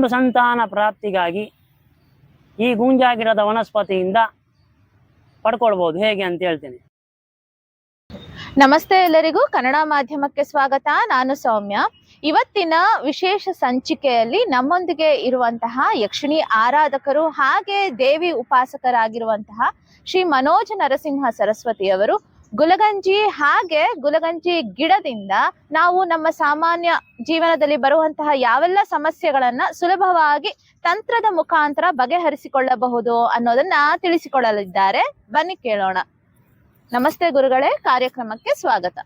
ಗಂಡು ಸಂತಾನ ಪ್ರಾಪ್ತಿಗಾಗಿ ಈ ಗುಂಜಾಗಿರದ ವನಸ್ಪತಿಯಿಂದ ಪಡ್ಕೊಳ್ಬೋದು. ಹೇಗೆ ಅಂತ ಹೇಳ್ತೇನೆ. ನಮಸ್ತೆ ಎಲ್ಲರಿಗೂ. ಕನ್ನಡ ಮಾಧ್ಯಮಕ್ಕೆ ಸ್ವಾಗತ. ನಾನು ಸೌಮ್ಯ. ಇವತ್ತಿನ ವಿಶೇಷ ಸಂಚಿಕೆಯಲ್ಲಿ ನಮ್ಮೊಂದಿಗೆ ಇರುವಂತಹ ಯಕ್ಷಿಣಿ ಆರಾಧಕರು ಹಾಗೆ ದೇವಿ ಉಪಾಸಕರಾಗಿರುವಂತಹ ಶ್ರೀ ಮನೋಜ್ ನರಸಿಂಹ ಸರಸ್ವತಿಯವರು ಗುಲಗಂಜಿ ಹಾಗೆ ಗುಲಗಂಜಿ ಗಿಡದಿಂದ ನಾವು ನಮ್ಮ ಸಾಮಾನ್ಯ ಜೀವನದಲ್ಲಿ ಬರುವಂತಹ ಯಾವೆಲ್ಲ ಸಮಸ್ಯೆಗಳನ್ನ ಸುಲಭವಾಗಿ ತಂತ್ರದ ಮುಖಾಂತರ ಬಗೆಹರಿಸಿಕೊಳ್ಳಬಹುದು ಅನ್ನೋದನ್ನ ತಿಳಿಸಿಕೊಳ್ಳಲಿದ್ದಾರೆ. ಬನ್ನಿ ಕೇಳೋಣ. ನಮಸ್ತೆ ಗುರುಗಳೇ ಕಾರ್ಯಕ್ರಮಕ್ಕೆ ಸ್ವಾಗತ.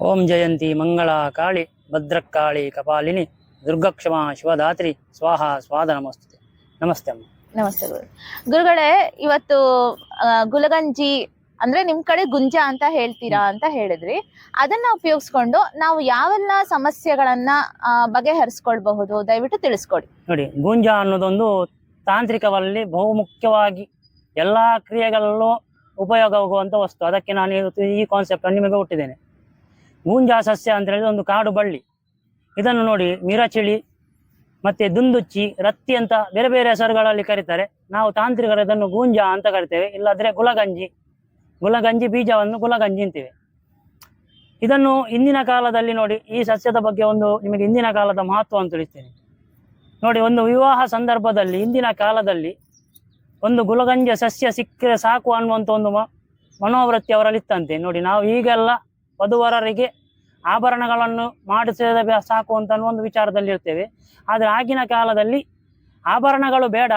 ಓಂ ಜಯಂತಿ ಮಂಗಳ ಕಾಳಿ ಭದ್ರಕಾಳಿ ಕಪಾಲಿನಿ ದುರ್ಗಕ್ಷಮ ಶಿವದಾತ್ರಿ ಸ್ವಾಹ ಸ್ವಾದ ನಮಸ್ತೆ ನಮಸ್ತೆ ಅಮ್ಮ. ನಮಸ್ತೆ ಗುರು. ಗುರುಗಳೇ ಇವತ್ತು ಗುಲಗಂಜಿ ಅಂದ್ರೆ ನಿಮ್ ಕಡೆ ಗುಂಜ ಅಂತ ಹೇಳ್ತೀರಾ ಅಂತ ಹೇಳಿದ್ರಿ. ಅದನ್ನ ಉಪಯೋಗಿಸ್ಕೊಂಡು ನಾವು ಯಾವೆಲ್ಲ ಸಮಸ್ಯೆಗಳನ್ನ ಬಗೆಹರಿಸ್ಕೊಳ್ಬಹುದು? ದಯವಿಟ್ಟು ತಿಳಿಸ್ಕೊಡಿ. ನೋಡಿ, ಗುಂಜ ಅನ್ನೋದೊಂದು ತಾಂತ್ರಿಕವಲ್ಲಿ ಬಹುಮುಖ್ಯವಾಗಿ ಎಲ್ಲ ಕ್ರಿಯೆಗಳಲ್ಲೂ ಉಪಯೋಗವಾಗುವಂಥ ವಸ್ತು. ಅದಕ್ಕೆ ನಾನು ಈ ಕಾನ್ಸೆಪ್ಟ್ ನಿಮಗೆ ಹುಟ್ಟಿದ್ದೇನೆ ಗೂಂಜಾ ಸಸ್ಯ ಅಂತ ಹೇಳಿದ್ರೆ ಒಂದು ಕಾಡು ಬಳ್ಳಿ. ಇದನ್ನು ನೋಡಿ, ಮಿರಚಿಳಿ ಮತ್ತೆ ದುಂದುಚ್ಚಿ, ರತ್ತಿ ಅಂತ ಬೇರೆ ಬೇರೆ ಹೆಸರುಗಳಲ್ಲಿ ಕರೀತಾರೆ. ನಾವು ತಾಂತ್ರಿಕರು ಇದನ್ನು ಗೂಂಜಾ ಅಂತ ಕರಿತೇವೆ. ಇಲ್ಲಾದ್ರೆ ಗುಲಗಂಜಿ ಗುಲಗಂಜಿ ಬೀಜವನ್ನು ಗುಲಗಂಜಿ ಅಂತೀವಿ. ಇದನ್ನು ಇಂದಿನ ಕಾಲದಲ್ಲಿ ನೋಡಿ ಈ ಸಸ್ಯದ ಬಗ್ಗೆ ಒಂದು ನಿಮಗೆ ಇಂದಿನ ಕಾಲದ ಮಹತ್ವ ಅಂತ ತಿಳಿಸ್ತೇನೆ. ನೋಡಿ ಒಂದು ವಿವಾಹ ಸಂದರ್ಭದಲ್ಲಿ ಇಂದಿನ ಕಾಲದಲ್ಲಿ ಒಂದು ಗುಲಗಂಜ ಸಸ್ಯ ಸಿಕ್ಕರೆ ಸಾಕು ಅನ್ನುವಂಥ ಒಂದು ಮನೋವೃತ್ತಿ ಅವರಲ್ಲಿತ್ತಂತೆ ನೋಡಿ ನಾವು ಈಗೆಲ್ಲ ವಧುವರರಿಗೆ ಆಭರಣಗಳನ್ನು ಮಾಡಿಸಿದ ಸಾಕು ಅಂತ ಒಂದು ವಿಚಾರದಲ್ಲಿ ಇರ್ತೇವೆ. ಆದರೆ ಆಗಿನ ಕಾಲದಲ್ಲಿ ಆಭರಣಗಳು ಬೇಡ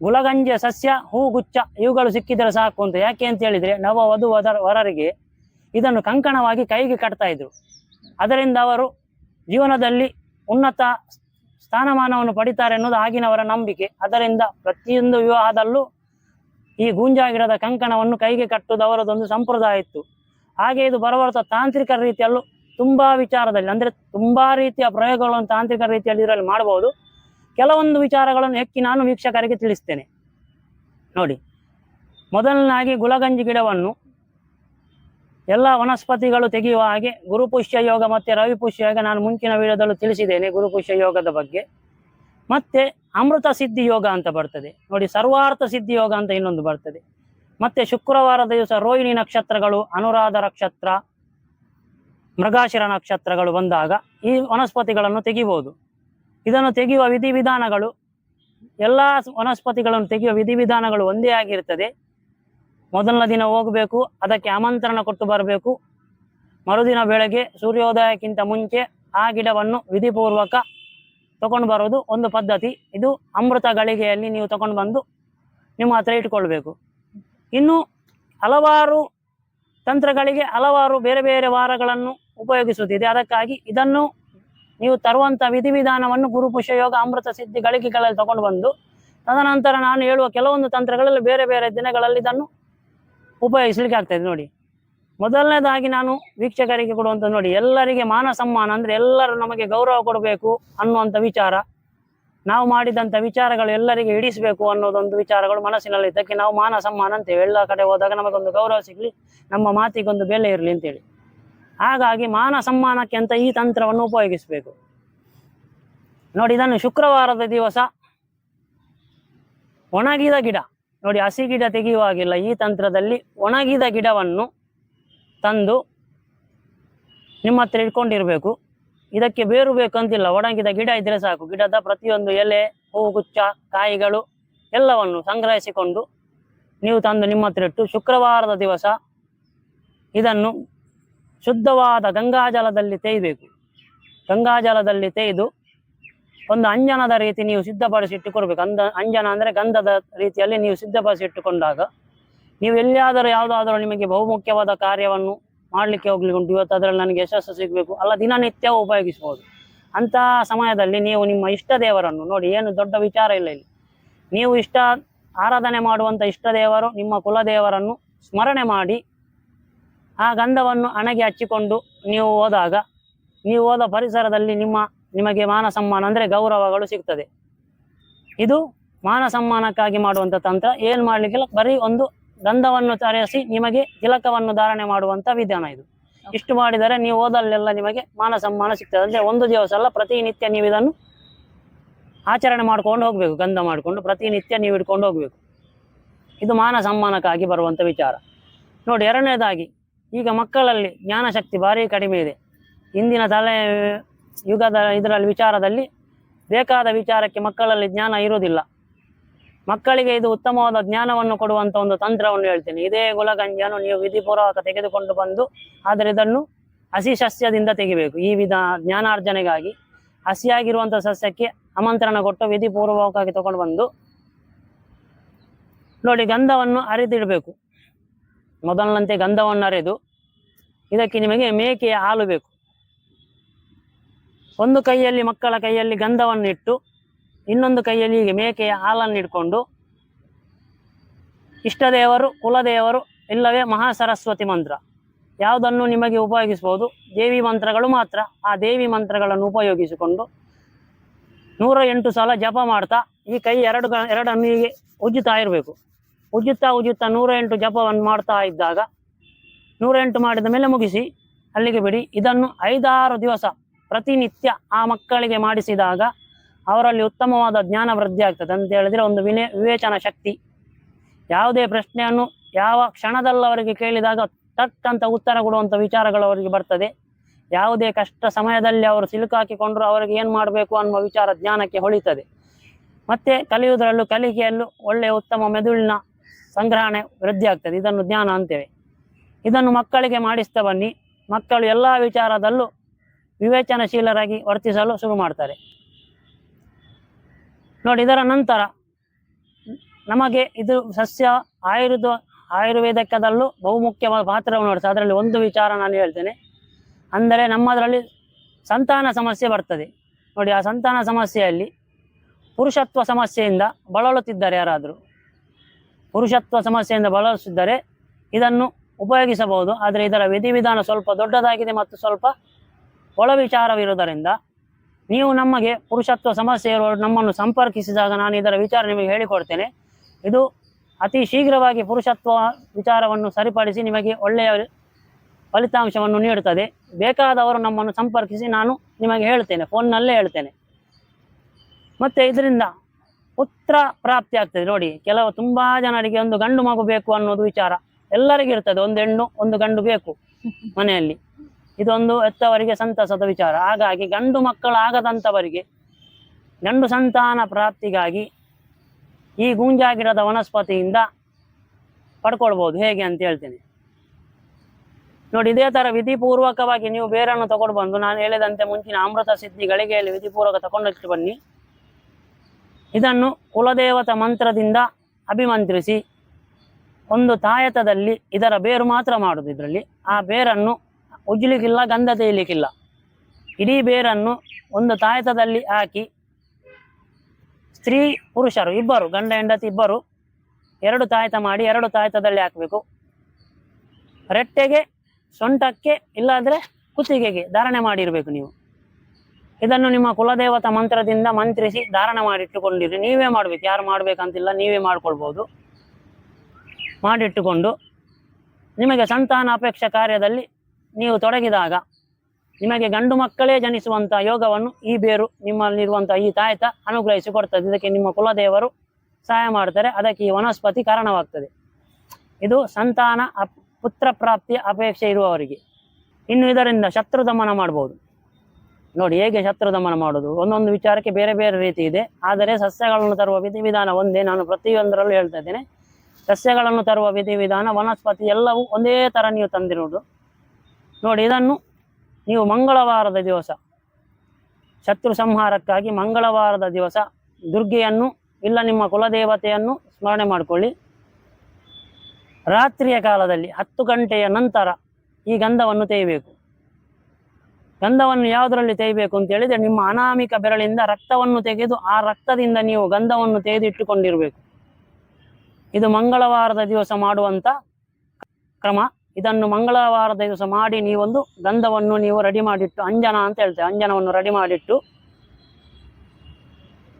ಗುಲಗಂಜ ಸಸ್ಯ ಹೂಗುಚ್ಚ ಇವುಗಳು ಸಿಕ್ಕಿದರೆ ಸಾಕು ಅಂತ ಯಾಕೆ ಅಂತ ಹೇಳಿದ್ರೆ ನವ ವಧು ವರರಿಗೆ ಇದನ್ನು ಕಂಕಣವಾಗಿ ಕೈಗೆ ಕಟ್ತಾ ಇದ್ರು. ಅದರಿಂದ ಅವರು ಜೀವನದಲ್ಲಿ ಉನ್ನತ ಸ್ಥಾನಮಾನವನ್ನು ಪಡಿತಾರೆ ಅನ್ನೋದು ಆಗಿನವರ ನಂಬಿಕೆ. ಅದರಿಂದ ಪ್ರತಿಯೊಂದು ವಿವಾಹದಲ್ಲೂ ಈ ಗೂಂಜಾ ಗಿಡದ ಕಂಕಣವನ್ನು ಕೈಗೆ ಕಟ್ಟುವುದು ಅವರದೊಂದು ಸಂಪ್ರದಾಯ ಇತ್ತು. ಹಾಗೆ ಇದು ಬರಬರ್ತಾ ತಾಂತ್ರಿಕ ರೀತಿಯಲ್ಲೂ ತುಂಬಾ ವಿಚಾರದಲ್ಲಿ, ಅಂದ್ರೆ ತುಂಬಾ ರೀತಿಯ ಪ್ರಯೋಗಗಳನ್ನು ತಾಂತ್ರಿಕ ರೀತಿಯಲ್ಲಿ ಇದರಲ್ಲಿ ಮಾಡಬಹುದು. ಕೆಲವೊಂದು ವಿಚಾರಗಳನ್ನು ಹೆಕ್ಕಿ ನಾನು ವೀಕ್ಷಕರಿಗೆ ತಿಳಿಸ್ತೇನೆ. ನೋಡಿ, ಮೊದಲನಾಗಿ ಗುಲಗಂಜಿ ಗಿಡವನ್ನು ಎಲ್ಲ ವನಸ್ಪತಿಗಳು ತೆಗೆಯುವ ಹಾಗೆ ಗುರುಪುಷ್ಯ ಯೋಗ ಮತ್ತೆ ರವಿಪುಷ್ಯ ಯೋಗ ನಾನು ಮುಂಚಿನ ವಿಡಿಯೋದಲ್ಲೂ ತಿಳಿಸಿದ್ದೇನೆ ಗುರುಪುಷ್ಯ ಯೋಗದ ಬಗ್ಗೆ. ಮತ್ತೆ ಅಮೃತ ಸಿದ್ಧಿ ಯೋಗ ಅಂತ ಬರ್ತದೆ. ನೋಡಿ, ಸರ್ವಾರ್ಥ ಸಿದ್ಧಿ ಯೋಗ ಅಂತ ಇನ್ನೊಂದು ಬರ್ತದೆ. ಮತ್ತೆ ಶುಕ್ರವಾರದ ದಿವಸ ರೋಹಿಣಿ ನಕ್ಷತ್ರಗಳು, ಅನುರಾಧ ನಕ್ಷತ್ರ, ಮೃಗಾಶಿರ ನಕ್ಷತ್ರಗಳು ಬಂದಾಗ ಈ ವನಸ್ಪತಿಗಳನ್ನು ತೆಗಿಬಹುದು ಇದನ್ನು ತೆಗೆಯುವ ವಿಧಿವಿಧಾನಗಳು, ಎಲ್ಲ ವನಸ್ಪತಿಗಳನ್ನು ತೆಗೆಯುವ ವಿಧಿವಿಧಾನಗಳು ಒಂದೇ ಆಗಿರ್ತದೆ. ಮೊದಲನೇ ದಿನ ಹೋಗಬೇಕು, ಅದಕ್ಕೆ ಆಮಂತ್ರಣ ಕೊಟ್ಟು ಬರಬೇಕು. ಮರುದಿನ ಬೆಳಗ್ಗೆ ಸೂರ್ಯೋದಯಕ್ಕಿಂತ ಮುಂಚೆ ಆ ಗಿಡವನ್ನು ವಿಧಿಪೂರ್ವಕ ತಗೊಂಡು ಬರೋದು ಒಂದು ಪದ್ಧತಿ. ಇದು ಅಮೃತ ಗಳಿಗೆಯಲ್ಲಿ ನೀವು ತಗೊಂಡು ಬಂದು ನಿಮ್ಮ ಹತ್ರ ಇಟ್ಕೊಳ್ಬೇಕು. ಇನ್ನು ಹಲವಾರು ತಂತ್ರಗಳಿಗೆ ಹಲವಾರು ಬೇರೆ ಬೇರೆ ವಾರಗಳನ್ನು ಉಪಯೋಗಿಸುತ್ತಿದೆ. ಅದಕ್ಕಾಗಿ ಇದನ್ನು ನೀವು ತರುವಂತ ವಿಧಿವಿಧಾನವನ್ನು ಗುರುಪುಷ ಯೋಗ ಅಮೃತ ಸಿದ್ಧಿ ಗಳಿಕೆಗಳಲ್ಲಿ ತಗೊಂಡು ಬಂದು, ತದನಂತರ ನಾನು ಹೇಳುವ ಕೆಲವೊಂದು ತಂತ್ರಗಳಲ್ಲಿ ಬೇರೆ ಬೇರೆ ದಿನಗಳಲ್ಲಿ ಇದನ್ನು ಉಪಯೋಗಿಸ್ಲಿಕ್ಕೆ ಆಗ್ತದೆ ನೋಡಿ. ಮೊದಲನೇದಾಗಿ ನಾನು ವೀಕ್ಷಕರಿಗೆ ಕೊಡುವಂತ ನೋಡಿ, ಎಲ್ಲರಿಗೆ ಮಾನ ಸಮ್ಮಾನ ಅಂದ್ರೆ ಎಲ್ಲರೂ ನಮಗೆ ಗೌರವ ಕೊಡಬೇಕು ಅನ್ನುವಂಥ ವಿಚಾರ. ನಾವು ಮಾಡಿದಂಥ ವಿಚಾರಗಳು ಎಲ್ಲರಿಗೆ ಇಡಿಸಬೇಕು ಅನ್ನೋದೊಂದು ವಿಚಾರಗಳು ಮನಸ್ಸಿನಲ್ಲಿ ಇದ್ದಕ್ಕೆ ನಾವು ಮಾನ ಸಮ್ಮಾನ ಅಂತೇವೆ ಎಲ್ಲ ಕಡೆ ಹೋದಾಗ ನಮಗೊಂದು ಗೌರವ ಸಿಗಲಿ, ನಮ್ಮ ಮಾತಿಗೊಂದು ಬೆಲೆ ಇರಲಿ ಅಂತೇಳಿ. ಹಾಗಾಗಿ ಮಾನ ಸಮ್ಮಾನಕ್ಕೆ ಅಂತ ಈ ತಂತ್ರವನ್ನು ಉಪಯೋಗಿಸಬೇಕು. ನೋಡಿ, ಇದನ್ನು ಶುಕ್ರವಾರದ ದಿವಸ ಒಣಗಿದ ಗಿಡ. ನೋಡಿ, ಹಸಿ ಗಿಡ ತೆಗೆಯುವಾಗಿಲ್ಲ. ಈ ತಂತ್ರದಲ್ಲಿ ಒಣಗಿದ ಗಿಡವನ್ನು ತಂದು ನಿಮ್ಮ ಹತ್ರ ಇಟ್ಕೊಂಡಿರಬೇಕು. ಇದಕ್ಕೆ ಬೇರು ಬೇಕು ಅಂತಿಲ್ಲ. ಒಣಗಿದ ಗಿಡ ಇದ್ರೆ ಸಾಕು. ಗಿಡದ ಪ್ರತಿಯೊಂದು ಎಲೆ ಹೂಗುಚ್ಚ ಕಾಯಿಗಳು ಎಲ್ಲವನ್ನು ಸಂಗ್ರಹಿಸಿಕೊಂಡು ನೀವು ತಂದು ನಿಮ್ಮ ಹತ್ರ ಇಟ್ಟು ಶುಕ್ರವಾರದ ದಿವಸ ಇದನ್ನು ಶುದ್ಧವಾದ ಗಂಗಾಜಲದಲ್ಲಿ ತೇಯ್ಬೇಕು. ಗಂಗಾಜಲದಲ್ಲಿ ತೇಯ್ದು ಒಂದು ಅಂಜನದ ರೀತಿ ನೀವು ಸಿದ್ಧಪಡಿಸಿ ಇಟ್ಟುಕೊಳ್ಬೇಕು ಅಂದ, ಅಂಜನ ಅಂದರೆ ಗಂಧದ ರೀತಿಯಲ್ಲಿ ನೀವು ಸಿದ್ಧಪಡಿಸಿಟ್ಟುಕೊಂಡಾಗ ನೀವು ಎಲ್ಲಿಯಾದರೂ ಯಾವುದಾದರೂ ನಿಮಗೆ ಬಹುಮುಖ್ಯವಾದ ಕಾರ್ಯವನ್ನು ಮಾಡಲಿಕ್ಕೆ ಹೋಗ್ಲಿಕ್ಕೆ ಉಂಟು ಇವತ್ತು ಅದರಲ್ಲಿ ನನಗೆ ಯಶಸ್ಸು ಸಿಗಬೇಕು. ಅಲ್ಲ ದಿನನಿತ್ಯ ಉಪಯೋಗಿಸ್ಬೋದು. ಅಂತಹ ಸಮಯದಲ್ಲಿ ನೀವು ನಿಮ್ಮ ಇಷ್ಟ ದೇವರನ್ನು ನೋಡಿ, ಏನು ದೊಡ್ಡ ವಿಚಾರ ಇಲ್ಲ ಇಲ್ಲಿ. ನೀವು ಇಷ್ಟ ಆರಾಧನೆ ಮಾಡುವಂಥ ಇಷ್ಟ ದೇವರು ನಿಮ್ಮ ಕುಲದೇವರನ್ನು ಸ್ಮರಣೆ ಮಾಡಿ ಆ ಗಂಧವನ್ನು ಹಣೆಗೆ ಹಚ್ಚಿಕೊಂಡು ನೀವು ಹೋದಾಗ ನೀವು ಹೋದ ಪರಿಸರದಲ್ಲಿ ನಿಮ್ಮ ನಿಮಗೆ ಮಾನ ಸಮ್ಮಾನ ಅಂದರೆ ಗೌರವಗಳು ಸಿಗ್ತದೆ. ಇದು ಮಾನ ಸಮ್ಮಾನಕ್ಕಾಗಿ ಮಾಡುವಂಥ ತಂತ್ರ. ಏನು ಮಾಡಲಿಕ್ಕಿಲ್ಲ? ಬರೀ ಒಂದು ಗಂಧವನ್ನು ತರಿಸಿ ನಿಮಗೆ ತಿಲಕವನ್ನು ಧಾರಣೆ ಮಾಡುವಂಥ ವಿಧಾನ ಇದು. ಇಷ್ಟು ಮಾಡಿದರೆ ನೀವು ಹೋದಲ್ಲೆಲ್ಲ ನಿಮಗೆ ಮಾನ ಸಮ್ಮಾನ ಸಿಗ್ತದೆ. ಅಂದರೆ ಒಂದು ದಿವಸ ಅಲ್ಲ ಪ್ರತಿನಿತ್ಯ ನೀವು ಇದನ್ನು ಆಚರಣೆ ಮಾಡ್ಕೊಂಡು ಹೋಗಬೇಕು ಗಂಧ ಮಾಡಿಕೊಂಡು ಪ್ರತಿನಿತ್ಯ ನೀವು ಇಟ್ಕೊಂಡು ಹೋಗಬೇಕು. ಇದು ಮಾನ ಸಮ್ಮಾನಕ್ಕಾಗಿ ಬರುವಂಥ ವಿಚಾರ. ನೋಡಿ ಎರಡನೇದಾಗಿ ಈಗ ಮಕ್ಕಳಲ್ಲಿ ಜ್ಞಾನಶಕ್ತಿ ಭಾರಿ ಕಡಿಮೆ ಇದೆ. ಇಂದಿನ ತಲೆ, ಯುಗದ ಇದರಲ್ಲಿ ವಿಚಾರದಲ್ಲಿ ಬೇಕಾದ ವಿಚಾರಕ್ಕೆ ಮಕ್ಕಳಲ್ಲಿ ಜ್ಞಾನ ಇರುವುದಿಲ್ಲ. ಮಕ್ಕಳಿಗೆ ಇದು ಉತ್ತಮವಾದ ಜ್ಞಾನವನ್ನು ಕೊಡುವಂಥ ಒಂದು ತಂತ್ರವನ್ನು ಹೇಳ್ತೇನೆ. ಇದೇ ಗುಲಗಂಜಿಯನ್ನು ನೀವು ವಿಧಿಪೂರ್ವಕ ತೆಗೆದುಕೊಂಡು ಬಂದು ಆದರೆ ಇದನ್ನು ಹಸಿ ಸಸ್ಯದಿಂದ ತೆಗಿಬೇಕು. ಈ ವಿಧ ಜ್ಞಾನಾರ್ಜನೆಗಾಗಿ ಹಸಿಯಾಗಿರುವಂಥ ಸಸ್ಯಕ್ಕೆ ಆಮಂತ್ರಣ ಕೊಟ್ಟು ವಿಧಿಪೂರ್ವಕವಾಗಿ ತಗೊಂಡು ಬಂದು ನೋಡಿ ಗಂಧವನ್ನು ಅರೆದಿಡಬೇಕು. ಮೊದಲಿನಂತೆ ಗಂಧವನ್ನು ಅರೆದು ಇದಕ್ಕೆ ನಿಮಗೆ ಮೇಕೆಯ ಹಾಲು ಬೇಕು. ಒಂದು ಕೈಯಲ್ಲಿ ಮಕ್ಕಳ ಕೈಯಲ್ಲಿ ಗಂಧವನ್ನು ಇಟ್ಟು ಇನ್ನೊಂದು ಕೈಯಲ್ಲಿ ಹೀಗೆ ಮೇಕೆಯ ಹಾಲನ್ನು ಇಟ್ಕೊಂಡು ಇಷ್ಟದೇವರು, ಕುಲದೇವರು, ಇಲ್ಲವೇ ಮಹಾಸರಸ್ವತಿ ಮಂತ್ರ. ಯಾವುದನ್ನು ನಿಮಗೆ ಉಪಯೋಗಿಸ್ಬೋದು? ದೇವಿ ಮಂತ್ರಗಳು ಮಾತ್ರ. ಆ ದೇವಿ ಮಂತ್ರಗಳನ್ನು ಉಪಯೋಗಿಸಿಕೊಂಡು ನೂರ ಎಂಟು ಸಲ ಜಪ ಮಾಡ್ತಾ ಈ ಕೈ ಎರಡು ಎರಡನ್ನು ಹೀಗೆ ಉಜ್ಜುತ್ತಾ ಇರಬೇಕು. ಉಜ್ಜುತ್ತಾ ಉಜ್ಜುತ್ತಾ ನೂರ ಎಂಟು ಜಪವನ್ನು ಮಾಡ್ತಾ ಇದ್ದಾಗ ನೂರ ಎಂಟು ಮಾಡಿದ ಮೇಲೆ ಮುಗಿಸಿ ಅಲ್ಲಿಗೆ ಬಿಡಿ. ಇದನ್ನು ಐದಾರು ದಿವಸ ಪ್ರತಿನಿತ್ಯ ಆ ಮಕ್ಕಳಿಗೆ ಮಾಡಿಸಿದಾಗ ಅವರಲ್ಲಿ ಉತ್ತಮವಾದ ಜ್ಞಾನ ವೃದ್ಧಿ ಆಗ್ತದೆ ಅಂತ ಹೇಳಿದ್ರೆ ಒಂದು ವಿನೇ ವಿವೇಚನ ಶಕ್ತಿ. ಯಾವುದೇ ಪ್ರಶ್ನೆಯನ್ನು ಯಾವ ಕ್ಷಣದಲ್ಲವರಿಗೆ ಕೇಳಿದಾಗ ತಟ್ ಅಂತ ಉತ್ತರ ಕೊಡುವಂಥ ವಿಚಾರಗಳು ಅವರಿಗೆ ಬರ್ತದೆ. ಯಾವುದೇ ಕಷ್ಟ ಸಮಯದಲ್ಲಿ ಅವರು ಸಿಲುಕಾಕಿಕೊಂಡ್ರು ಅವರಿಗೆ ಏನು ಮಾಡಬೇಕು ಅನ್ನುವ ವಿಚಾರ ಜ್ಞಾನಕ್ಕೆ ಹೊಳಿತದೆ. ಮತ್ತೆ ಕಲಿಯುವುದರಲ್ಲೂ ಕಲಿಕೆಯಲ್ಲೂ ಒಳ್ಳೆಯ ಉತ್ತಮ ಮೆದುಳಿನ ಸಂಗ್ರಹಣೆ ವೃದ್ಧಿ ಆಗ್ತದೆ. ಇದನ್ನು ಜ್ಞಾನ ಅಂತೇವೆ. ಇದನ್ನು ಮಕ್ಕಳಿಗೆ ಮಾಡಿಸ್ತಾ ಬನ್ನಿ. ಮಕ್ಕಳು ಎಲ್ಲ ವಿಚಾರದಲ್ಲೂ ವಿವೇಚನಶೀಲರಾಗಿ ವರ್ತಿಸಲು ಶುರು ಮಾಡ್ತಾರೆ. ನೋಡಿ, ಇದರ ನಂತರ ನಮಗೆ ಇದು ಸಸ್ಯ, ಆಯುರ್ವೇದ ಆಯುರ್ವೇದಕದಲ್ಲೂ ಬಹುಮುಖ್ಯವಾದ ಪಾತ್ರವನ್ನು ನೋಡ್ತದೆ ಅದರಲ್ಲಿ ಒಂದು ವಿಚಾರ ನಾನು ಹೇಳ್ತೇನೆ. ಅಂದರೆ ನಮ್ಮದರಲ್ಲಿ ಸಂತಾನ ಸಮಸ್ಯೆ ಬರ್ತದೆ. ನೋಡಿ, ಆ ಸಂತಾನ ಸಮಸ್ಯೆಯಲ್ಲಿ ಪುರುಷತ್ವ ಸಮಸ್ಯೆಯಿಂದ ಬಳಲುತ್ತಿದ್ದಾರೆ ಯಾರಾದರೂ. ಪುರುಷತ್ವ ಸಮಸ್ಯೆಯಿಂದ ಬಳಲುತ್ತಿದ್ದರೆ ಇದನ್ನು ಉಪಯೋಗಿಸಬಹುದು. ಆದರೆ ಇದರ ವಿಧಿವಿಧಾನ ಸ್ವಲ್ಪ ದೊಡ್ಡದಾಗಿದೆ ಮತ್ತು ಸ್ವಲ್ಪ ಒಳ ವಿಚಾರವಿರುವುದರಿಂದ ನೀವು ನಮಗೆ ಪುರುಷತ್ವ ಸಮಸ್ಯೆ ಇರುವವರು ನಮ್ಮನ್ನು ಸಂಪರ್ಕಿಸಿದಾಗ ನಾನು ಇದರ ವಿಚಾರ ನಿಮಗೆ ಹೇಳಿಕೊಡ್ತೇನೆ. ಇದು ಅತಿ ಶೀಘ್ರವಾಗಿ ಪುರುಷತ್ವ ವಿಚಾರವನ್ನು ಸರಿಪಡಿಸಿ ನಿಮಗೆ ಒಳ್ಳೆಯ ಫಲಿತಾಂಶವನ್ನು ನೀಡುತ್ತದೆ. ಬೇಕಾದವರು ನಮ್ಮನ್ನು ಸಂಪರ್ಕಿಸಿ ನಾನು ನಿಮಗೆ ಹೇಳ್ತೇನೆ. ಫೋನ್ನಲ್ಲೇ ಹೇಳ್ತೇನೆ. ಮತ್ತು ಇದರಿಂದ ಪುತ್ರ ಪ್ರಾಪ್ತಿ ಆಗ್ತದೆ. ನೋಡಿ, ಕೆಲವು ತುಂಬಾ ಜನರಿಗೆ ಒಂದು ಗಂಡು ಮಗು ಬೇಕು ಅನ್ನೋದು ವಿಚಾರ ಎಲ್ಲರಿಗೂ ಇರ್ತದೆ. ಒಂದು ಹೆಣ್ಣು, ಒಂದು ಗಂಡು ಬೇಕು ಮನೆಯಲ್ಲಿ. ಇದೊಂದು ಎತ್ತವರಿಗೆ ಸಂತಸದ ವಿಚಾರ. ಹಾಗಾಗಿ ಗಂಡು ಮಕ್ಕಳಾಗದಂಥವರಿಗೆ ಗಂಡು ಸಂತಾನ ಪ್ರಾಪ್ತಿಗಾಗಿ ಈ ಗೂಂಜಾ ಗಿಡದ ವನಸ್ಪತಿಯಿಂದ ಪಡ್ಕೊಳ್ಬೋದು. ಹೇಗೆ ಅಂತ ಹೇಳ್ತೇನೆ. ನೋಡಿ, ಇದೇ ಥರ ವಿಧಿಪೂರ್ವಕವಾಗಿ ನೀವು ಬೇರನ್ನು ತಗೊಂಡು ಬಂದು ನಾನು ಹೇಳಿದಂತೆ ಮುಂಚಿನ ಅಮೃತ ಸಿದ್ಧಿ ಗಳಿಗೆಯಲ್ಲಿ ವಿಧಿಪೂರ್ವಕ ತಗೊಂಡಿಟ್ಟು ಬನ್ನಿ. ಇದನ್ನು ಕುಲದೇವತ ಮಂತ್ರದಿಂದ ಅಭಿಮಂತ್ರಿಸಿ ಒಂದು ತಾಯತದಲ್ಲಿ ಇದರ ಬೇರು ಮಾತ್ರ ಮಾಡುವುದು ಇದರಲ್ಲಿ. ಆ ಬೇರನ್ನು ಉಜ್ಜಲಿಕ್ಕಿಲ್ಲ ಗಂಧ ತೇಯಲಿಕ್ಕಿಲ್ಲ ಇಡೀ ಬೇರನ್ನು ಒಂದು ತಾಯತದಲ್ಲಿ ಹಾಕಿ ಸ್ತ್ರೀ ಪುರುಷರು ಇಬ್ಬರು, ಗಂಡ, ಹೆಂಡತಿ ಇಬ್ಬರು ಎರಡು ತಾಯತ ಮಾಡಿ ಎರಡು ತಾಯತದಲ್ಲಿ ಹಾಕಬೇಕು. ರೆಟ್ಟೆಗೆ ಸೊಂಟಕ್ಕೆ ಇಲ್ಲಾಂದರೆ ಕುತ್ತಿಗೆಗೆ ಧಾರಣೆ ಮಾಡಿರಬೇಕು ನೀವು. ಇದನ್ನು ನಿಮ್ಮ ಕುಲದೇವತ ಮಂತ್ರದಿಂದ ಮಂತ್ರಿಸಿ ಧಾರಣ ಮಾಡಿಟ್ಟುಕೊಂಡಿರಿ ನೀವೇ ಮಾಡಬೇಕು. ಯಾರು ಮಾಡಬೇಕಂತಿಲ್ಲ, ನೀವೇ ಮಾಡ್ಕೊಳ್ಬೋದು. ಮಾಡಿಟ್ಟುಕೊಂಡು ನಿಮಗೆ ಸಂತಾನ ಅಪೇಕ್ಷ ಕಾರ್ಯದಲ್ಲಿ ನೀವು ತೊಡಗಿದಾಗ ನಿಮಗೆ ಗಂಡು ಮಕ್ಕಳೇ ಜನಿಸುವಂಥ ಯೋಗವನ್ನು ಈ ಬೇರು ನಿಮ್ಮಲ್ಲಿರುವಂಥ ಈ ತಾಯತ ಅನುಗ್ರಹಿಸಿ ಕೊಡ್ತದೆ ಇದಕ್ಕೆ ನಿಮ್ಮ ಕುಲದೇವರು ಸಹಾಯ ಮಾಡ್ತಾರೆ. ಅದಕ್ಕೆ ಈ ವನಸ್ಪತಿ ಕಾರಣವಾಗ್ತದೆ. ಇದು ಸಂತಾನ ಪುತ್ರ ಪ್ರಾಪ್ತಿಯ ಅಪೇಕ್ಷೆ ಇರುವವರಿಗೆ. ಇನ್ನು ಇದರಿಂದ ಶತ್ರು ದಮನ ಮಾಡ್ಬೋದು. ನೋಡಿ ಹೇಗೆ ಶತ್ರು ದಮನ ಮಾಡೋದು? ಒಂದೊಂದು ವಿಚಾರಕ್ಕೆ ಬೇರೆ ಬೇರೆ ರೀತಿ ಇದೆ. ಆದರೆ ಸಸ್ಯಗಳನ್ನು ತರುವ ವಿಧಿವಿಧಾನ ಒಂದೇ. ನಾನು ಪ್ರತಿಯೊಂದರಲ್ಲೂ ಹೇಳ್ತಾ ಇದ್ದೇನೆ. ಸಸ್ಯಗಳನ್ನು ತರುವ ವಿಧಿವಿಧಾನ, ವನಸ್ಪತಿ ಎಲ್ಲವೂ ಒಂದೇ ಥರ ನೀವು ತಂದಿರುವುದು. ನೋಡಿ, ಇದನ್ನು ನೀವು ಮಂಗಳವಾರದ ದಿವಸ, ಶತ್ರು ಸಂಹಾರಕ್ಕಾಗಿ ಮಂಗಳವಾರದ ದಿವಸ ದುರ್ಗೆಯನ್ನು, ಇಲ್ಲ ನಿಮ್ಮ ಕುಲದೇವತೆಯನ್ನು ಸ್ಮರಣೆ ಮಾಡಿಕೊಳ್ಳಿ. ರಾತ್ರಿಯ ಕಾಲದಲ್ಲಿ ಹತ್ತು ಗಂಟೆಯ ನಂತರ ಈ ಗಂಧವನ್ನು ತೆಗೆಯಬೇಕು ಗಂಧವನ್ನು ಯಾವುದರಲ್ಲಿ ತೆಗಿಬೇಕು ಅಂತ ಹೇಳಿದ್ರೆ ನಿಮ್ಮ ಅನಾಮಿಕ ಬೆರಳಿಂದ ರಕ್ತವನ್ನು ತೆಗೆದು ಆ ರಕ್ತದಿಂದ ನೀವು ಗಂಧವನ್ನು ತೆಗೆದಿಟ್ಟುಕೊಂಡಿರಬೇಕು. ಇದು ಮಂಗಳವಾರದ ದಿವಸ ಮಾಡುವಂತ ಕ್ರಮ. ಇದನ್ನು ಮಂಗಳವಾರದ ದಿವಸ ಮಾಡಿ ನೀವೊಂದು ಗಂಧವನ್ನು ನೀವು ರೆಡಿ ಮಾಡಿಟ್ಟು, ಅಂಜನ ಅಂತ ಹೇಳ್ತೇವೆ, ಅಂಜನವನ್ನು ರೆಡಿ ಮಾಡಿಟ್ಟು.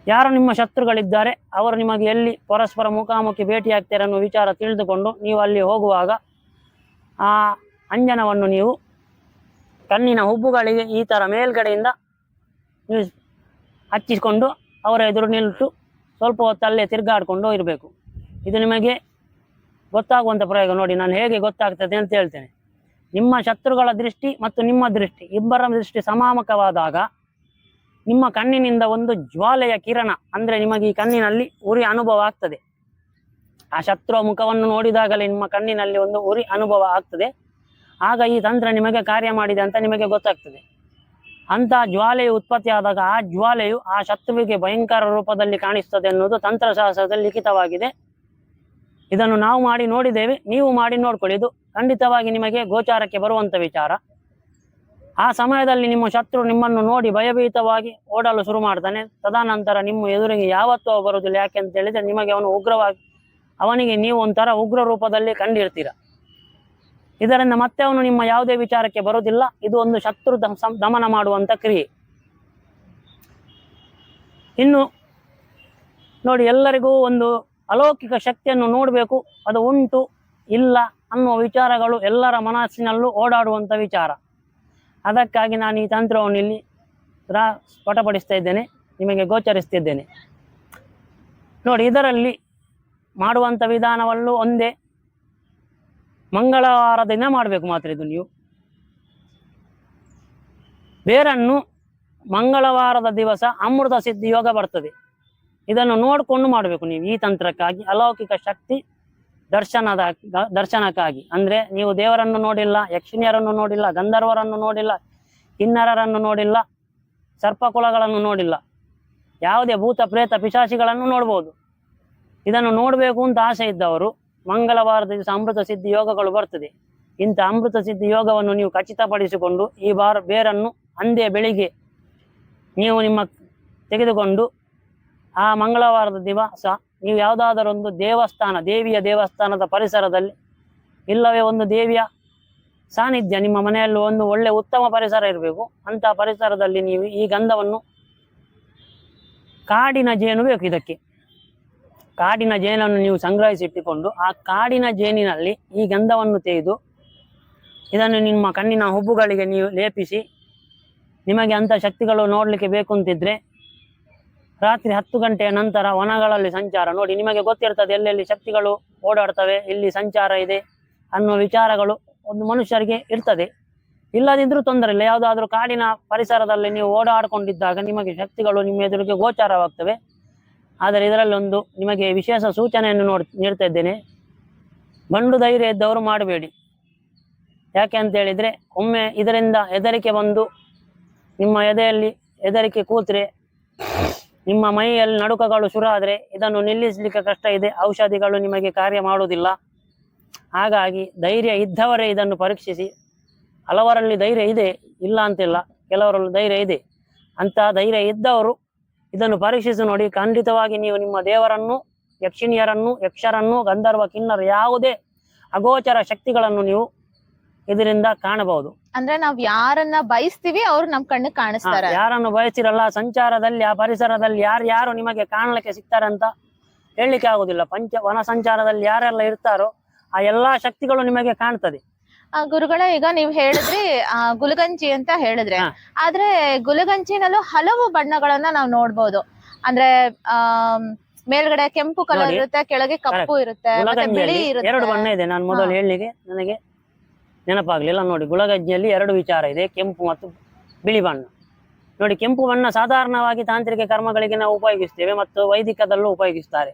ಯಾರು ನಿಮ್ಮ ಶತ್ರುಗಳಿದ್ದಾರೆ, ಅವರು ನಿಮಗೆ ಎಲ್ಲಿ ಪರಸ್ಪರ ಮುಖಾಮುಖಿ ಭೇಟಿಯಾಗ್ತಾರೆ ಅನ್ನೋ ವಿಚಾರ ತಿಳಿದುಕೊಂಡು ನೀವು ಅಲ್ಲಿ ಹೋಗುವಾಗ ಆ ಅಂಜನವನ್ನು ನೀವು ಕಣ್ಣಿನ ಹುಬ್ಬುಗಳಿಗೆ ಈ ಥರ ಮೇಲ್ಗಡೆಯಿಂದ ಹಚ್ಚಿಸಿಕೊಂಡು ಅವರ ಎದುರು ನಿಲ್ತು ಸ್ವಲ್ಪ ಹೊತ್ತಲ್ಲೇ ತಿರುಗಾಡ್ಕೊಂಡು ಇರಬೇಕು ಇದು ನಿಮಗೆ ಗೊತ್ತಾಗುವಂಥ ಪ್ರಯೋಗ ನೋಡಿ, ನಾನು ಹೇಗೆ ಗೊತ್ತಾಗ್ತದೆ ಅಂತ ಹೇಳ್ತೇನೆ. ನಿಮ್ಮ ಶತ್ರುಗಳ ದೃಷ್ಟಿ ಮತ್ತು ನಿಮ್ಮ ದೃಷ್ಟಿ, ಇಬ್ಬರ ದೃಷ್ಟಿ ಸಮಾಮಕವಾದಾಗ ನಿಮ್ಮ ಕಣ್ಣಿನಿಂದ ಒಂದು ಜ್ವಾಲೆಯ ಕಿರಣ, ಅಂದರೆ ನಿಮಗೆ ಈ ಕಣ್ಣಿನಲ್ಲಿ ಉರಿ ಅನುಭವ ಆಗ್ತದೆ. ಆ ಶತ್ರು ಮುಖವನ್ನು ನೋಡಿದಾಗಲೇ ನಿಮ್ಮ ಕಣ್ಣಿನಲ್ಲಿ ಒಂದು ಉರಿ ಅನುಭವ ಆಗ್ತದೆ. ಆಗ ಈ ತಂತ್ರ ನಿಮಗೆ ಕಾರ್ಯ ಮಾಡಿದೆ ಅಂತ ನಿಮಗೆ ಗೊತ್ತಾಗ್ತದೆ. ಅಂತ ಜ್ವಾಲೆಯು ಉತ್ಪತ್ತಿಯಾದಾಗ ಆ ಜ್ವಾಲೆಯು ಆ ಶತ್ರುವಿಗೆ ಭಯಂಕರ ರೂಪದಲ್ಲಿ ಕಾಣಿಸ್ತದೆ ಅನ್ನೋದು ತಂತ್ರಶಾಸ್ತ್ರದಲ್ಲಿ ಲಿಖಿತವಾಗಿದೆ. ಇದನ್ನು ನಾವು ಮಾಡಿ ನೋಡಿದ್ದೇವೆ, ನೀವು ಮಾಡಿ ನೋಡ್ಕೊಳ್ಳಿ. ಇದು ಖಂಡಿತವಾಗಿ ನಿಮಗೆ ಗೋಚಾರಕ್ಕೆ ಬರುವಂಥ ವಿಚಾರ. ಆ ಸಮಯದಲ್ಲಿ ನಿಮ್ಮ ಶತ್ರು ನಿಮ್ಮನ್ನು ನೋಡಿ ಭಯಭೀತವಾಗಿ ಓಡಲು ಶುರು ಮಾಡ್ತಾನೆ. ತದನಂತರ ನಿಮ್ಮ ಎದುರಿಗೆ ಯಾವತ್ತೂ ಬರುವುದಿಲ್ಲ. ಯಾಕೆ ಅಂತ ಹೇಳಿದ್ರೆ ನಿಮಗೆ ಅವನು ಉಗ್ರವಾಗಿ, ಅವನಿಗೆ ನೀವು ಒಂಥರ ಉಗ್ರ ರೂಪದಲ್ಲಿ ಕಂಡಿರ್ತೀರ. ಇದರಿಂದ ಮತ್ತೆ ಅವನು ನಿಮ್ಮ ಯಾವುದೇ ವಿಚಾರಕ್ಕೆ ಬರುವುದಿಲ್ಲ. ಇದು ಒಂದು ಶತ್ರು ದಮ್- ದಮನ ಮಾಡುವಂತ ಕ್ರಿಯೆ. ಇನ್ನು ನೋಡಿ ಎಲ್ಲರಿಗೂ ಒಂದು ಅಲೌಕಿಕ ಶಕ್ತಿಯನ್ನು ನೋಡಬೇಕು. ಅದು ಉಂಟು, ಇಲ್ಲ ಅನ್ನುವ ವಿಚಾರಗಳು ಎಲ್ಲರ ಮನಸ್ಸಿನಲ್ಲೂ ಓಡಾಡುವಂಥ ವಿಚಾರ. ಅದಕ್ಕಾಗಿ ನಾನು ಈ ತಂತ್ರವನ್ನು ಇಲ್ಲಿ ರಾ, ಸ್ಫಟಪಡಿಸ್ತಾ ಇದ್ದೇನೆ. ನಿಮಗೆ ಗೋಚರಿಸ್ತಿದ್ದೇನೆ. ನೋಡಿ ಇದರಲ್ಲಿ ಮಾಡುವಂಥ ವಿಧಾನವಲ್ಲೂ ಒಂದೇ. ಮಂಗಳವಾರ ದಿನ ಮಾಡಬೇಕು ಮಾತ್ರ ಇದು ನೀವು. ಬೇರನ್ನು ಮಂಗಳವಾರದ ದಿವಸ ಅಮೃತ ಸಿದ್ಧಿ ಯೋಗ ಬರ್ತದೆ. ಇದನ್ನು ನೋಡಿಕೊಂಡು ಮಾಡಬೇಕು ನೀವು ಈ ತಂತ್ರಕ್ಕಾಗಿ, ಅಲೌಕಿಕ ಶಕ್ತಿ ದರ್ಶನದ, ದರ್ಶನಕ್ಕಾಗಿ. ಅಂದ್ರೆ ನೀವು ದೇವರನ್ನು ನೋಡಿಲ್ಲ ಯಕ್ಷಿಣಿಯರನ್ನು ನೋಡಿಲ್ಲ, ಗಂಧರ್ವರನ್ನು ನೋಡಿಲ್ಲ, ಕಿನ್ನರರನ್ನು ನೋಡಿಲ್ಲ, ಸರ್ಪಕುಲಗಳನ್ನು ನೋಡಿಲ್ಲ. ಯಾವುದೇ ಭೂತ, ಪ್ರೇತ, ಪಿಶಾಚಿಗಳನ್ನು ನೋಡ್ಬೋದು. ಇದನ್ನು ನೋಡಬೇಕು ಅಂತ ಆಸೆ ಇದ್ದವರು ಮಂಗಳವಾರದ ದಿವಸ ಅಮೃತ ಸಿದ್ಧಿ ಯೋಗಗಳು ಬರ್ತದೆ. ಇಂಥ ಅಮೃತ ಸಿದ್ಧಿ ಯೋಗವನ್ನು ನೀವು ಖಚಿತಪಡಿಸಿಕೊಂಡು ಈ ಬಾರ ಬೇರನ್ನು ಅಂದೇ ಬೆಳಿಗ್ಗೆ ನೀವು ನಿಮ್ಮ ತೆಗೆದುಕೊಂಡು ಆ ಮಂಗಳವಾರದ ದಿವಸ ನೀವು ಯಾವುದಾದರೊಂದು ದೇವಸ್ಥಾನ, ದೇವಿಯ ದೇವಸ್ಥಾನದ ಪರಿಸರದಲ್ಲಿ, ಇಲ್ಲವೇ ಒಂದು ದೇವಿಯ ಸಾನ್ನಿಧ್ಯ, ನಿಮ್ಮ ಮನೆಯಲ್ಲೂ ಒಂದು ಒಳ್ಳೆ ಉತ್ತಮ ಪರಿಸರ ಇರಬೇಕು. ಅಂತ ಪರಿಸರದಲ್ಲಿ ನೀವು ಈ ಗಂಧವನ್ನು ಕಾಡಿನ ಜೇನು ಬೇಕು ಇದಕ್ಕೆ. ಕಾಡಿನ ಜೇನನ್ನು ನೀವು ಸಂಗ್ರಹಿಸಿ ಇಟ್ಟುಕೊಂಡು ಆ ಕಾಡಿನ ಜೇನಿನಲ್ಲಿ ಈ ಗಂಧವನ್ನು ತೆಗೆದು ಇದನ್ನು ನಿಮ್ಮ ಕಣ್ಣಿನ ಹುಬ್ಬುಗಳಿಗೆ ನೀವು ಲೇಪಿಸಿ ನಿಮಗೆ ಅಂಥ ಶಕ್ತಿಗಳು ನೋಡಲಿಕ್ಕೆ ಬೇಕು ಅಂತಿದ್ರೆ ರಾತ್ರಿ ಹತ್ತು ಗಂಟೆಯ ನಂತರ ವನಗಳಲ್ಲಿ ಸಂಚಾರ ನೋಡಿ. ನಿಮಗೆ ಗೊತ್ತಿರ್ತದೆ ಎಲ್ಲೆಲ್ಲಿ ಶಕ್ತಿಗಳು ಓಡಾಡ್ತವೆ ಇಲ್ಲಿ ಸಂಚಾರ ಇದೆ ಅನ್ನುವ ವಿಚಾರಗಳು ಒಂದು ಮನುಷ್ಯರಿಗೆ ಇರ್ತದೆ. ಇಲ್ಲದಿದ್ದರೂ ತೊಂದರೆ ಇಲ್ಲ. ಯಾವುದಾದ್ರೂ ಕಾಡಿನ ಪರಿಸರದಲ್ಲಿ ನೀವು ಓಡಾಡಿಕೊಂಡಿದ್ದಾಗ ನಿಮಗೆ ಶಕ್ತಿಗಳು ನಿಮ್ಮ ಎದುರಿಗೆ ಗೋಚಾರವಾಗ್ತವೆ. ಆದರೆ ಇದರಲ್ಲಿ ಒಂದು ನಿಮಗೆ ವಿಶೇಷ ಸೂಚನೆಯನ್ನು ನೋಡ್ ನೀಡ್ತಾ ಇದ್ದೇನೆ. ಬಂಡು ಧೈರ್ಯ ಇದ್ದವರು ಮಾಡಬೇಡಿ. ಯಾಕೆ ಅಂತ ಹೇಳಿದರೆ ಒಮ್ಮೆ ಇದರಿಂದ ಹೆದರಿಕೆ ಬಂದು ನಿಮ್ಮ ಎದೆಯಲ್ಲಿ ಹೆದರಿಕೆ ಕೂತ್ರೆ ನಿಮ್ಮ ಮೈಯಲ್ಲಿ ನಡುಕಗಳು ಶುರು ಆದರೆ ಇದನ್ನು ನಿಲ್ಲಿಸಲಿಕ್ಕೆ ಕಷ್ಟ ಇದೆ. ಔಷಧಿಗಳು ನಿಮಗೆ ಕಾರ್ಯ ಮಾಡುವುದಿಲ್ಲ. ಹಾಗಾಗಿ ಧೈರ್ಯ ಇದ್ದವರೇ ಇದನ್ನು ಪರೀಕ್ಷಿಸಿ. ಹಲವರಲ್ಲಿ ಧೈರ್ಯ ಇದೆ, ಇಲ್ಲ ಅಂತಿಲ್ಲ. ಕೆಲವರಲ್ಲಿ ಧೈರ್ಯ ಇದೆ. ಅಂತ ಧೈರ್ಯ ಇದ್ದವರು ಇದನ್ನು ಪರೀಕ್ಷಿಸಿ ನೋಡಿ. ಖಂಡಿತವಾಗಿ ನೀವು ನಿಮ್ಮ ದೇವರನ್ನು ಯಕ್ಷಿಣಿಯರನ್ನು ಯಕ್ಷರನ್ನು ಗಂಧರ್ವ ಕಿನ್ನರ ಯಾವುದೇ ಅಗೋಚರ ಶಕ್ತಿಗಳನ್ನು ನೀವು ಇದರಿಂದ ಕಾಣಬಹುದು. ಅಂದ್ರೆ ನಾವ್ ಯಾರನ್ನ ಬಯಸ್ತೀವಿ ಅವ್ರು ನಮ್ ಕಣ್ಣಿಗೆ ಹಾ, ಕಾಣಿಸ್ತಾರೆ ಯಾರನ್ನು ಬಯಸಿರಲ್ಲ ಸಂಚಾರದಲ್ಲಿ ಆ ಪರಿಸರದಲ್ಲಿ ಯಾರು ಯಾರು ನಿಮಗೆ ಕಾಣಲಿಕ್ಕೆ ಸಿಗ್ತಾರೆ ಅಂತ ಹೇಳಲಿಕ್ಕೆ ಆಗುದಿಲ್ಲ. ಪಂಚ ವನ ಸಂಚಾರದಲ್ಲಿ ಯಾರೆಲ್ಲ ಇರ್ತಾರೋ ಆ ಎಲ್ಲಾ ಶಕ್ತಿಗಳು ನಿಮಗೆ ಕಾಣ್ತದೆ. ಗುರುಗಳೇ ಈಗ ನೀವ್ ಹೇಳಿದ್ರಿ ಆ, ಗುಲಗಂಜಿ ಅಂತ ಹೇಳಿದ್ರೆ. ಆದ್ರೆ ಗುಲಗಂಜಿನಲ್ಲೂ ಹಲವು ಬಣ್ಣಗಳನ್ನ ನಾವ್ ನೋಡ್ಬೋದು ಅಂದ್ರೆ ಆ ಮೇಲ್ಗಡೆ ಕೆಂಪು ಕಲರ್ ನೋಡಿ. ಇರುತ್ತೆ ಕೆಳಗೆ ಕಪ್ಪು ಇರುತ್ತೆ ಮತ್ತೆ ಬಿಳಿ ಇರುತ್ತೆ ಎರಡು ಬಣ್ಣ ಇದೆ ನಾನು ಮೊದಲು. ಹೇಳಲಿಕ್ಕೆ ನನಗೆ ನೆನಪಾಗ್ಲಿಲ್ಲ ನೋಡಿ ಗುಲಗಜ್ಜಿಯಲ್ಲಿ ಎರಡು ವಿಚಾರ ಇದೆ ಕೆಂಪು ಮತ್ತು ಬಿಳಿ ಬಣ್ಣ ನೋಡಿ ಕೆಂಪು ಬಣ್ಣ ಸಾಧಾರಣವಾಗಿ ತಾಂತ್ರಿಕ ಕರ್ಮಗಳಿಗೆ ನಾವು ಉಪಯೋಗಿಸ್ತೇವೆ ಮತ್ತು ವೈದಿಕದಲ್ಲೂ ಉಪಯೋಗಿಸ್ತಾರೆ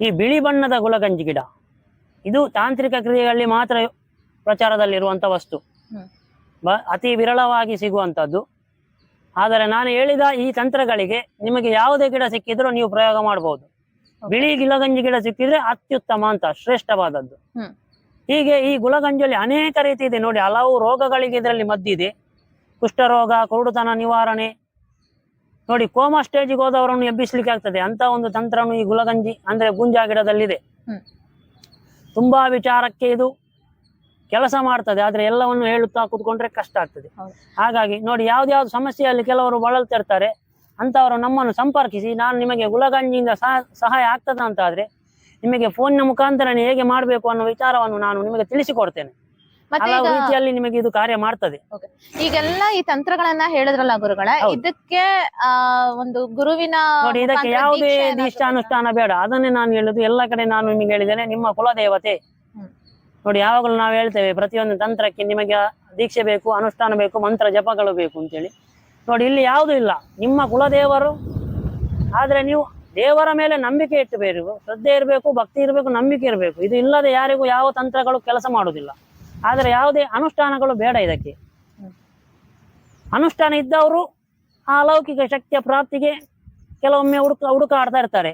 ಈ ಬಿಳಿ ಬಣ್ಣದ ಗುಲಗಂಜಿ ಗಿಡ ಇದು ತಾಂತ್ರಿಕ ಕ್ರಿಯೆಗಳಲ್ಲಿ ಮಾತ್ರ ಪ್ರಚಾರದಲ್ಲಿರುವಂಥ ವಸ್ತು. ಅತಿ ವಿರಳವಾಗಿ ಸಿಗುವಂತದ್ದು ಆದರೆ ನಾನು ಹೇಳಿದ ಈ ತಂತ್ರಗಳಿಗೆ ನಿಮಗೆ ಯಾವುದೇ ಗಿಡ ಸಿಕ್ಕಿದ್ರೂ ನೀವು ಪ್ರಯೋಗ ಮಾಡಬಹುದು ಬಿಳಿ ಗಿಲಗಂಜಿ ಗಿಡ ಸಿಕ್ಕಿದ್ರೆ ಅತ್ಯುತ್ತಮ ಅಂತ ಶ್ರೇಷ್ಠವಾದದ್ದು. ಹೀಗೆ ಈ ಗುಲಗಂಜಿಯಲ್ಲಿ ಅನೇಕ ರೀತಿ ಇದೆ. ನೋಡಿ ಹಲವು ರೋಗಗಳಿಗೆ ಇದರಲ್ಲಿ ಮದ್ದಿದೆ ಕುಷ್ಠರೋಗ ಕುರುಡುತನ ನಿವಾರಣೆ. ನೋಡಿ ಕೋಮಾ ಸ್ಟೇಜಿಗೆ ಹೋದವರನ್ನು ಎಬ್ಬಿಸ್ಲಿಕ್ಕೆ ಆಗ್ತದೆ. ಅಂತ ಒಂದು ತಂತ್ರನು ಈ ಗುಲಗಂಜಿ ಅಂದ್ರೆ ಗುಂಜಾ ಗಿಡದಲ್ಲಿದೆ. ತುಂಬಾ ವಿಚಾರಕ್ಕೆ ಇದು ಕೆಲಸ ಮಾಡ್ತದೆ ಆದ್ರೆ ಎಲ್ಲವನ್ನು ಹೇಳುತ್ತಾ ಕೂತ್ಕೊಂಡ್ರೆ ಕಷ್ಟ ಆಗ್ತದೆ. ಹಾಗಾಗಿ ನೋಡಿ ಯಾವ್ದಾವ್ದು ಸಮಸ್ಯೆಯಲ್ಲಿ ಕೆಲವರು ಬಳಲ್ತಿರ್ತಾರೆ ಅಂತವರು ನಮ್ಮನ್ನು ಸಂಪರ್ಕಿಸಿ ನಾನು ನಿಮಗೆ ಗುಲಗಂಜಿಯಿಂದ ಸಹ ಸಹಾಯ ಆಗ್ತದ ಅಂತ ಆದ್ರೆ ನಿಮಗೆ ಫೋನ್ನ ಮುಖಾಂತರ ಹೇಗೆ ಮಾಡಬೇಕು ಅನ್ನೋ ವಿಚಾರವನ್ನು ನಾನು ನಿಮಗೆ ತಿಳಿಸಿಕೊಡ್ತೇನೆ. ಹಲವು ರೀತಿಯಲ್ಲಿ ನಿಮಗೆ ಇದು ಕಾರ್ಯ ಮಾಡ್ತದೆ. ಈಗೆಲ್ಲ ಈ ತಂತ್ರಗಳನ್ನ ಹೇಳಿದ್ರಲ್ಲ ಗುರುಗಳ ಇದಕ್ಕೆ ಒಂದು ಗುರುವಿನ ನೋಡಿ ಇದಕ್ಕೆ ಯಾವುದೇ ಇಷ್ಟಾನುಷ್ಠಾನ ಅನುಷ್ಠಾನ ಬೇಡ. ಅದನ್ನೇ ನಾನು ಹೇಳುದು. ಎಲ್ಲ ಕಡೆ ನಾನು ನಿಮಗೆ ಹೇಳಿದ್ದೇನೆ ನಿಮ್ಮ ಕುಲದೇವತೆ. ನೋಡಿ, ಯಾವಾಗಲೂ ನಾವು ಹೇಳ್ತೇವೆ, ಪ್ರತಿಯೊಂದು ತಂತ್ರಕ್ಕೆ ನಿಮಗೆ ದೀಕ್ಷೆ ಬೇಕು, ಅನುಷ್ಠಾನ ಬೇಕು, ಮಂತ್ರ ಜಪಗಳು ಬೇಕು ಅಂತೇಳಿ. ನೋಡಿ, ಇಲ್ಲಿ ಯಾವುದೂ ಇಲ್ಲ. ನಿಮ್ಮ ಕುಲದೇವರು, ಆದರೆ ನೀವು ದೇವರ ಮೇಲೆ ನಂಬಿಕೆ ಇಟ್ಟುಬೇಕು ಶ್ರದ್ಧೆ ಇರಬೇಕು, ಭಕ್ತಿ ಇರಬೇಕು, ನಂಬಿಕೆ ಇರಬೇಕು. ಇದು ಇಲ್ಲದೆ ಯಾರಿಗೂ ಯಾವ ತಂತ್ರಗಳು ಕೆಲಸ ಮಾಡುವುದಿಲ್ಲ ಆದರೆ ಯಾವುದೇ ಅನುಷ್ಠಾನಗಳು ಬೇಡ ಇದಕ್ಕೆ. ಅನುಷ್ಠಾನ ಇದ್ದವರು ಆ ಅಲೌಕಿಕ ಶಕ್ತಿಯ ಪ್ರಾಪ್ತಿಗೆ ಕೆಲವೊಮ್ಮೆ ಹುಡುಕ, ಹುಡುಕಾಡ್ತಾ ಇರ್ತಾರೆ.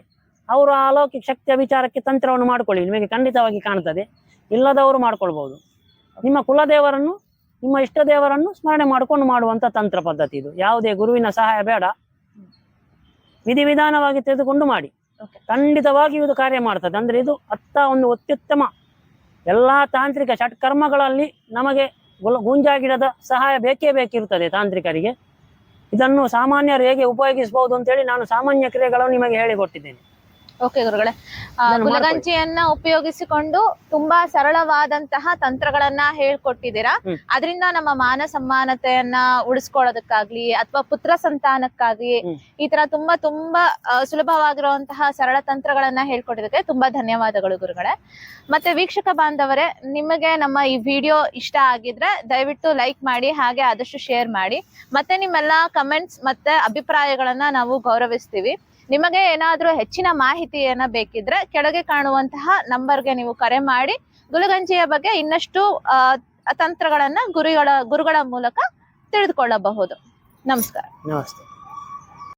ಅವರು ಆ ಅಲೌಕಿಕ ಶಕ್ತಿಯ ವಿಚಾರಕ್ಕೆ ತಂತ್ರವನ್ನು ಮಾಡ್ಕೊಳ್ಳಿ. ನಿಮಗೆ ಖಂಡಿತವಾಗಿ ಕಾಣ್ತದೆ. ಇಲ್ಲದವರು ಮಾಡ್ಕೊಳ್ಬಹುದು ನಿಮ್ಮ ಕುಲದೇವರನ್ನು ನಿಮ್ಮ ಇಷ್ಟ ದೇವರನ್ನು ಸ್ಮರಣೆ ಮಾಡಿಕೊಂಡು ಮಾಡುವಂತ ತಂತ್ರ ಪದ್ಧತಿ ಇದು. ಯಾವುದೇ ಗುರುವಿನ ಸಹಾಯ ಬೇಡ. ವಿಧಿವಿಧಾನವಾಗಿ ತೆಗೆದುಕೊಂಡು ಮಾಡಿ. ಖಂಡಿತವಾಗಿ ಖಂಡಿತವಾಗಿಯೂ ಇದು ಕಾರ್ಯ ಮಾಡ್ತದೆ. ಅಂದ್ರೆ ಇದು ಅತ್ತ ಒಂದು ಅತ್ಯುತ್ತಮ ಎಲ್ಲಾ ತಾಂತ್ರಿಕ ಷಟ್ಕರ್ಮಗಳಲ್ಲಿ ನಮಗೆ ಗುಲ ಗುಂಜಾ ಗಿಡದ ಸಹಾಯ ಬೇಕೇ ಬೇಕಿರುತ್ತದೆ ತಾಂತ್ರಿಕರಿಗೆ. ಇದನ್ನು ಸಾಮಾನ್ಯರು ಹೇಗೆ ಉಪಯೋಗಿಸಬಹುದು ಅಂತೇಳಿ ನಾನು ಸಾಮಾನ್ಯ ಕ್ರಿಯೆಗಳನ್ನು ನಿಮಗೆ ಹೇಳಿಕೊಟ್ಟಿದ್ದೇನೆ. ಓಕೆ ಗುರುಗಳೇ. ಗುಲಗಂಜಿಯನ್ನ ಉಪಯೋಗಿಸಿಕೊಂಡು ತುಂಬಾ ಸರಳವಾದಂತಹ ತಂತ್ರಗಳನ್ನ ಹೇಳ್ಕೊಟ್ಟಿದ್ದೀರಾ. ಅದರಿಂದ ನಮ್ಮ ಮಾನ ಸಮ್ಮಾನತೆಯನ್ನ ಉಳಿಸ್ಕೊಳ್ಳೋದಕ್ಕಾಗ್ಲಿ ಅಥವಾ ಪುತ್ರ ಸಂತಾನಕ್ಕಾಗ್ಲಿ ಈ ತರ ತುಂಬಾ ತುಂಬಾ ಸುಲಭವಾಗಿರುವಂತಹ ಸರಳ ತಂತ್ರಗಳನ್ನ ಹೇಳ್ಕೊಟ್ಟಿದ್ದಕ್ಕೆ ತುಂಬಾ ಧನ್ಯವಾದಗಳು ಗುರುಗಳೇ. ಮತ್ತೆ ವೀಕ್ಷಕ ಬಾಂಧವರೇ ನಿಮಗೆ ನಮ್ಮ ಈ ವಿಡಿಯೋ ಇಷ್ಟ ಆಗಿದ್ರೆ ದಯವಿಟ್ಟು ಲೈಕ್ ಮಾಡಿ ಹಾಗೆ ಆದಷ್ಟು ಶೇರ್ ಮಾಡಿ. ಮತ್ತೆ ನಿಮ್ಮೆಲ್ಲಾ ಕಮೆಂಟ್ಸ್ ಮತ್ತೆ ಅಭಿಪ್ರಾಯಗಳನ್ನ ನಾವು ಗೌರವಿಸ್ತೀವಿ. ನಿಮಗೆ ಏನಾದ್ರೂ ಹೆಚ್ಚಿನ ಮಾಹಿತಿಯನ್ನ ಬೇಕಿದ್ರೆ ಕೆಳಗೆ ಕಾಣುವಂತಹ ನಂಬರ್ಗೆ ನೀವು ಕರೆ ಮಾಡಿ. ಗುಲಗಂಜಿಯ ಬಗ್ಗೆ ಇನ್ನಷ್ಟು ತಂತ್ರಗಳನ್ನ ಗುರುಗಳ ಗುರುಗಳ ಮೂಲಕ ತಿಳಿದುಕೊಳ್ಳಬಹುದು. ನಮಸ್ಕಾರ. ನಮಸ್ತೆ.